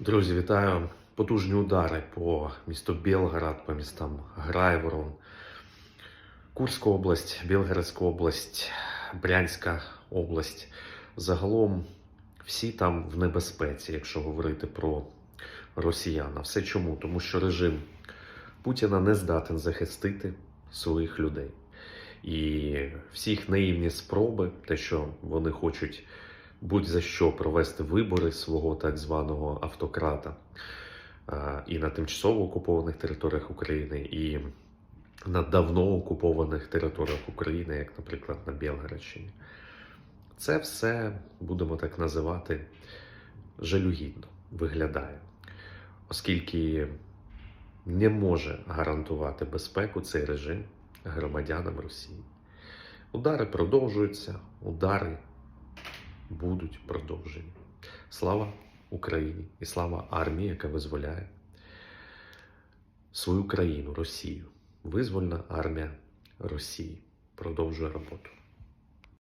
Друзі, вітаю! Потужні удари по місту Білгород, по містам Грайворон, Курська область, Білгородська область, Брянська область. Загалом всі там в небезпеці, якщо говорити про росіян. Все чому? Тому що режим Путіна не здатен захистити своїх людей. І всі наївні спроби, те, що вони хочуть будь-за що провести вибори свого так званого автократа і на тимчасово окупованих територіях України, і на давно окупованих територіях України, як, наприклад, на Білгородщині. Це все, будемо так називати, жалюгідно виглядає, оскільки не може гарантувати безпеку цей режим громадянам Росії. Удари продовжуються, удари будуть продовжені. Слава Україні і слава армії, яка визволяє свою країну, Росію. Визвольна армія Росії продовжує роботу.